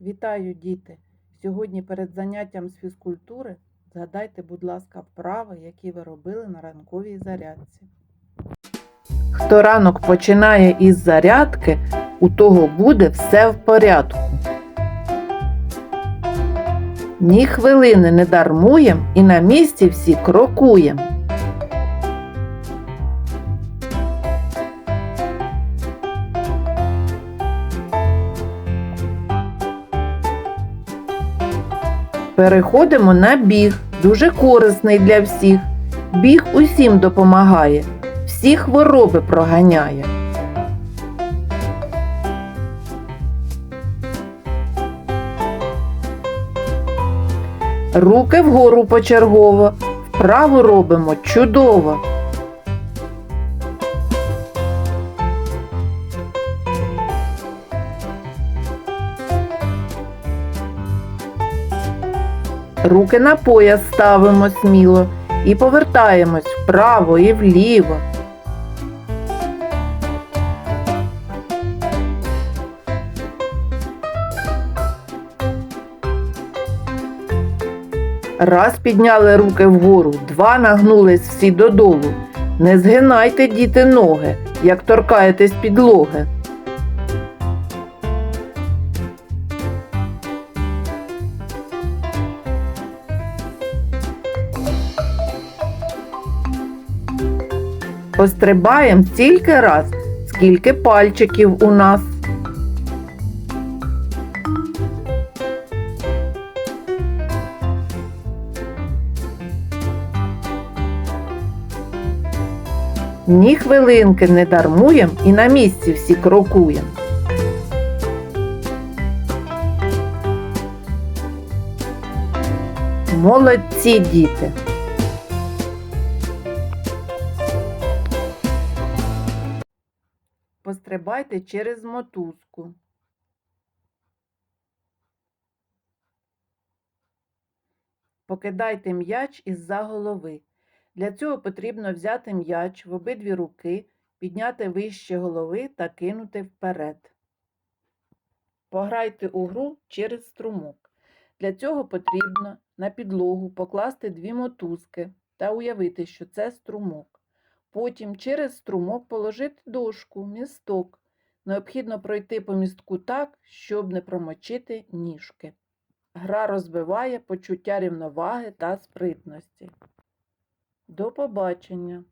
Вітаю, діти! Сьогодні перед заняттям з фізкультури згадайте, будь ласка, вправи, які ви робили на ранковій зарядці. Хто ранок починає із зарядки, у того буде все в порядку. Ні хвилини не дармуєм і на місці всі крокуєм. Переходимо на біг, дуже корисний для всіх. Біг усім допомагає, всі хвороби проганяє. Руки вгору почергово, вправу робимо чудово. Руки на пояс ставимо сміло і повертаємось вправо і вліво. Раз підняли руки вгору, два нагнулись всі додолу. Не згинайте, діти, ноги, як торкаєтесь підлоги. Пострибаєм стільки раз, скільки пальчиків у нас. Ні хвилинки не дармуєм і на місці всі крокуєм. Молодці діти! Пострибайте через мотузку. Покидайте м'яч із-за голови. Для цього потрібно взяти м'яч в обидві руки, підняти вище голови та кинути вперед. Пограйте у гру через струмок. Для цього потрібно на підлогу покласти дві мотузки та уявити, що це струмок. Потім через струмок положити дошку, місток. Необхідно пройти по містку так, щоб не промочити ніжки. Гра розбиває почуття рівноваги та спритності. До побачення!